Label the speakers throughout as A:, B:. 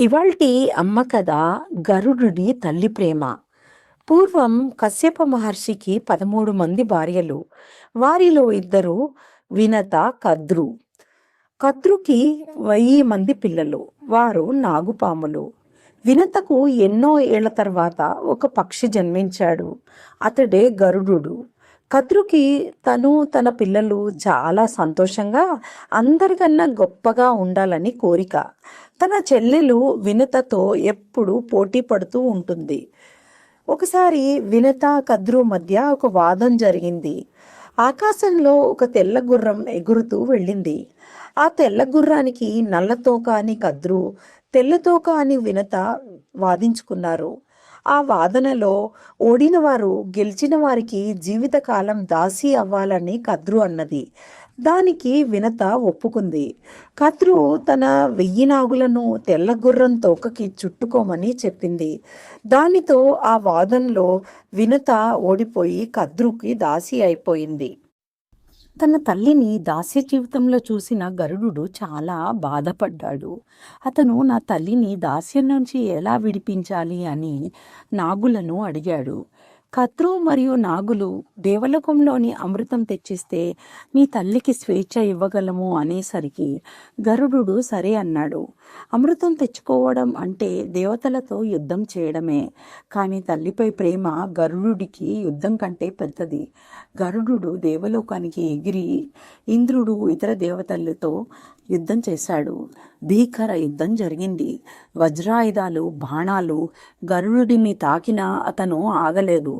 A: ఇవాల్టి అమ్మ కథ గరుడుని తల్లి ప్రేమ. పూర్వం కశ్యప మహర్షికి పదమూడు మంది భార్యలు. వారిలో ఇద్దరు వినత కద్రు. కద్రుకి వెయ్యి మంది పిల్లలు. వారు నాగుపాములు. వినతకు ఎన్నో ఏళ్ళ తర్వాత ఒక పక్షి జన్మించాడు. అతడే గరుడు కద్రుకి తను తన పిల్లలు చాలా సంతోషంగా అందరికన్నా గొప్పగా ఉండాలని కోరిక. తన చెల్లెలు వినతతో ఎప్పుడు పోటీ పడుతూ ఉంటుంది. ఒకసారి వినత కద్రు మధ్య ఒక వాదం జరిగింది. ఆకాశంలో ఒక తెల్ల గుర్రం ఎగురుతూ వెళ్ళింది. ఆ తెల్ల గుర్రానికి నల్లతోక అని కద్రు తెల్లతోక అని వినత వాదించుకున్నారు. ఆ వాదనలో ఓడిన వారు గెలిచిన వారికి జీవితకాలం దాసి అవ్వాలని కద్రు అన్నది. దానికి వినత ఒప్పుకుంది. కద్రు తన వెయ్యి నాగులను తెల్ల గుర్రం తోకకి చుట్టుకోమని చెప్పింది. దానితో ఆ వాదనలో వినత ఓడిపోయి కద్రుకి దాసి అయిపోయింది. తన తల్లిని దాస్య జీవితంలో చూసిన గరుడు చాలా బాధపడ్డాడు. అతను నా తల్లిని దాస్యం నుంచి ఎలా విడిపించాలి అని నాగులను అడిగాడు. కత్రు మరియు నాగులు దేవలోకంలోని అమృతం తెచ్చిస్తే నీ తల్లికి స్వేచ్ఛ ఇవ్వగలము అనేసరికి గరుడు సరే అన్నాడు. అమృతం తెచ్చుకోవడం అంటే దేవతలతో యుద్ధం చేయడమే. కానీ తల్లిపై ప్రేమ గరుడుకి యుద్ధం కంటే పెద్దది. గరుడు దేవలోకానికి ఎగిరి ఇంద్రుడు ఇతర దేవతలతో యుద్ధం చేశాడు. భీకర యుద్ధం జరిగింది. వజ్రాయుధాలు బాణాలు గరుడిని తాకినా అతను ఆగలేదు.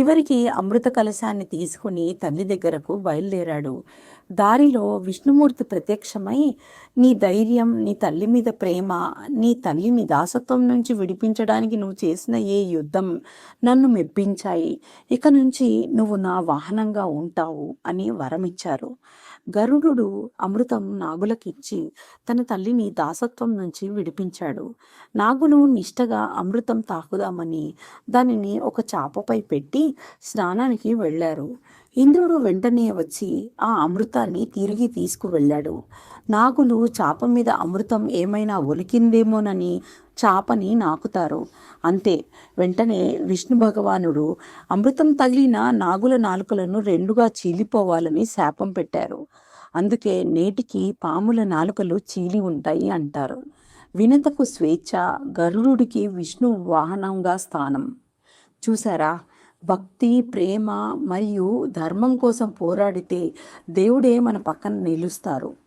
A: చివరికి అమృత కలశాన్ని తీసుకుని తల్లి దగ్గరకు బయలుదేరాడు. దారిలో విష్ణుమూర్తి ప్రత్యక్షమై నీ ధైర్యం నీ తల్లి మీద ప్రేమ నీ తల్లిని దాసత్వం నుంచి విడిపించడానికి నువ్వు చేసిన ఏ యుద్ధం నన్ను మెప్పించాయి. ఇక నుంచి నువ్వు నా వాహనంగా ఉంటావు అని వరమిచ్చారు. గరుడు అమృతం నాగులకిచ్చి తన తల్లిని దాసత్వం నుంచి విడిపించాడు. నాగులు నిష్టగా అమృతం తాకుదామని దానిని ఒక చాపపై పెట్టి స్నానానికి వెళ్ళారు. ఇంద్రుడు వెంటనే వచ్చి ఆ అమృతాన్ని తిరిగి తీసుకువెళ్ళాడు. నాగులు చాప మీద అమృతం ఏమైనా ఒలికిందేమోనని చాపని నాకుతారు. అంతే. వెంటనే విష్ణు భగవానుడు అమృతం తగిలిన నాగుల నాలుకలను రెండుగా చీలిపోవాలని శాపం పెట్టారు. అందుకే నేటికి పాముల నాలుకలు చీలి ఉంటాయి అంటారు. వినతకు స్వేచ్ఛ గరుడుకి విష్ణు వాహనంగా స్థానం. చూసారా భక్తి ప్రేమ మరియు ధర్మం కోసం పోరాడితే దేవుడే మన పక్కన నిలుస్తారు.